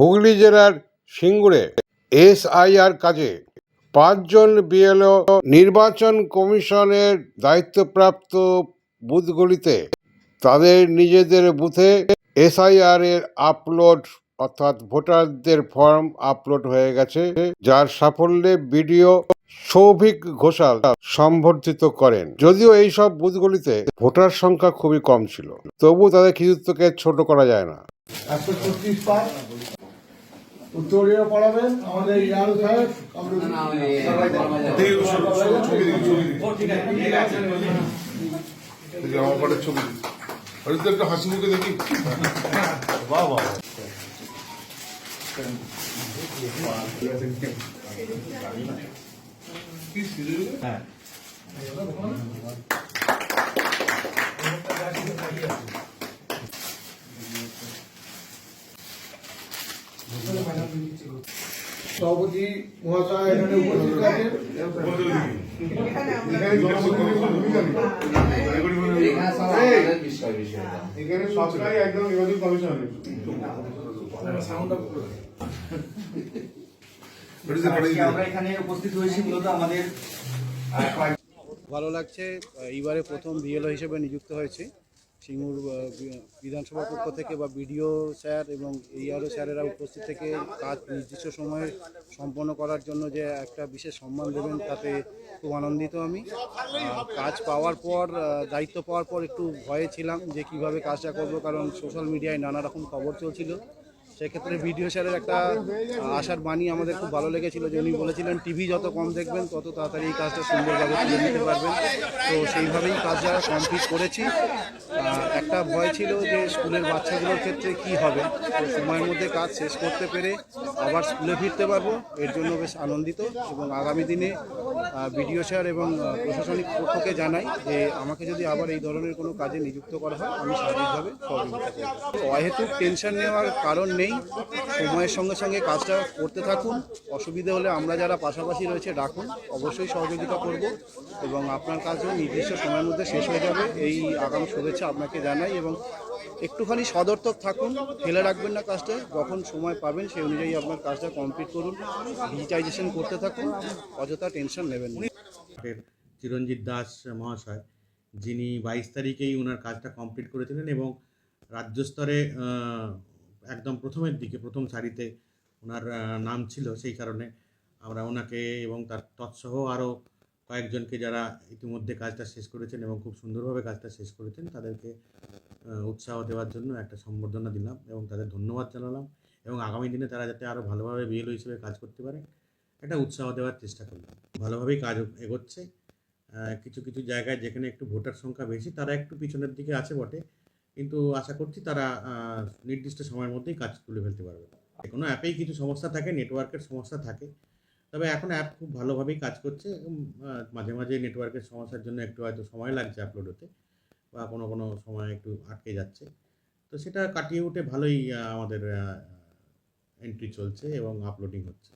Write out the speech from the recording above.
হুগলি জেলার সিঙ্গুরে এসআইআর কাজে পাঁচজন বিএলও নির্বাচন কমিশনের দায়িত্বপ্রাপ্ত বুথগুলিতে তাদের নিজেদের বুথে এসআইআর এর আপলোড অর্থাৎ ভোটারদের ফর্ম আপলোড হয়ে গেছে, যার সাফল্যে বিডিও সৌভিক ঘোষাল সম্বর্ধিত করেন। যদিও এই সব বুথগুলিতে ভোটার সংখ্যা খুবই কম ছিল তবু তাদের কৃতিত্বকে ছোট করা যায় না। উত্তরীয় পড়াবেন আমাদের ইয়াল সাহেব দেখি আমার পাটের ছবি। আরে তো একটা হাসি মুখে দেখি। কি সিরিয়াল সভাপতি মহাশয় এখানে উপস্থিত আছেন। এখানে সবটাই একদম নির্বাচন আমরা উপস্থিত হয়েছি মূলত আমাদের ভালো লাগছে এইবারে প্রথম বিএলও হিসেবে নিযুক্ত হয়েছে। সিঙ্গুর বিধানসভা পক্ষ থেকে বা বিডিও স্যার এবং এইআরও স্যারেরা উপস্থিত থেকে কাজ নির্দিষ্ট সময়ে সম্পন্ন করার জন্য যে একটা বিশেষ সম্মান দেবেন, তাতে খুব আনন্দিত আমি। কাজ পাওয়ার পর দায়িত্ব পাওয়ার পর একটু ভয়ে ছিলাম যে কীভাবে কাজটা করব, কারণ সোশ্যাল মিডিয়ায় নানা রকম খবর চলছিল। সেক্ষেত্রে ভিডিও স্যারের একটা আশার বাণী আমাদের খুব ভালো লেগেছিল যে উনি বলেছিলেন, টিভি যত কম দেখবেন, তত তাড়াতাড়ি এই কাজটা সুন্দরভাবে তুলে নিতে পারবেন। তো সেইভাবেই কাজটা কমপ্লিট করেছি একটা ভয় ছিল যে স্কুলের বাচ্চাগুলোর ক্ষেত্রে কি হবে। তো সময়ের মধ্যে কাজ শেষ করতে পেরে আবার স্কুলে ফিরতে পারব, এর জন্য বেশ আনন্দিত এবং আগামী দিনে বিডিও স্যার এবং প্রশাসনিক পক্ষকে জানাই যে আমাকে যদি আবার এই ধরনের কোনো কাজে নিযুক্ত করা হয়, আমি স্বাভাবিকভাবে অহেতুক টেনশন নেওয়ার কারণ নেই সময়ের সঙ্গে সঙ্গে কাজটা করতে থাকুন। অসুবিধে হলে আমরা যারা পাশাপাশি রয়েছে ডাকুন। অবশ্যই সহযোগিতা করব এবং আপনার কাজও নির্দিষ্ট সময়ের মধ্যে শেষ হয়ে যাবে। এই আগাম শুভেচ্ছা আপনাকে জানাই এবং একটুখানি সদর্থক থাকুন। ফেলে রাখবেন না কাজটা। যখন সময় পাবেন সেই অনুযায়ী আপনার কাজটা কমপ্লিট করুন। ডিজিটাইজেশন করতে থাকুন। অযথা টেনশন নেবেন না। চিরঞ্জিত দাস মহাশয়, যিনি বাইশ তারিখেই ওনার কাজটা কমপ্লিট করেছিলেন এবং রাজ্য স্তরে একদম প্রথমের দিকে, প্রথম সারিতে ওনার নাম ছিল সেই কারণে আমরা ওনাকে এবং তার তৎসহ আরও কয়েকজনকে যারা ইতিমধ্যে কাজটা শেষ করেছেন এবং খুব সুন্দরভাবে কাজটা শেষ করেছেন, তাদেরকে উৎসাহ দেওয়ার জন্য একটা সম্বর্ধনা দিলাম এবং তাদের ধন্যবাদ জানালাম এবং আগামী দিনে তারা যাতে আরও ভালোভাবে বিএলও হিসেবে কাজ করতে পারে, একটা উৎসাহ দেওয়ার চেষ্টা করলাম। ভালোভাবেই কাজ এগোচ্ছে। কিছু কিছু জায়গায় যেখানে একটু ভোটার সংখ্যা বেশি, তারা একটু পিছনের দিকে আছে বটে। কিন্তু আশা করছি তারা নির্দিষ্ট সময়ের মধ্যেই কাজ তুলে ফেলতে পারবে। কোনো অ্যাপেই কিছু সমস্যা থাকে নেটওয়ার্কের সমস্যা থাকে। তবে এখন অ্যাপ খুব ভালোভাবেই কাজ করছে মাঝে মাঝে নেটওয়ার্কের সমস্যার জন্য একটু হয়তো সময় লাগছে আপলোড হতে বা কোনো কোনো সময় একটু আটকে যাচ্ছে। তো সেটা কাটিয়ে উঠে ভালোই আমাদের এন্ট্রি চলছে এবং আপলোডিং হচ্ছে।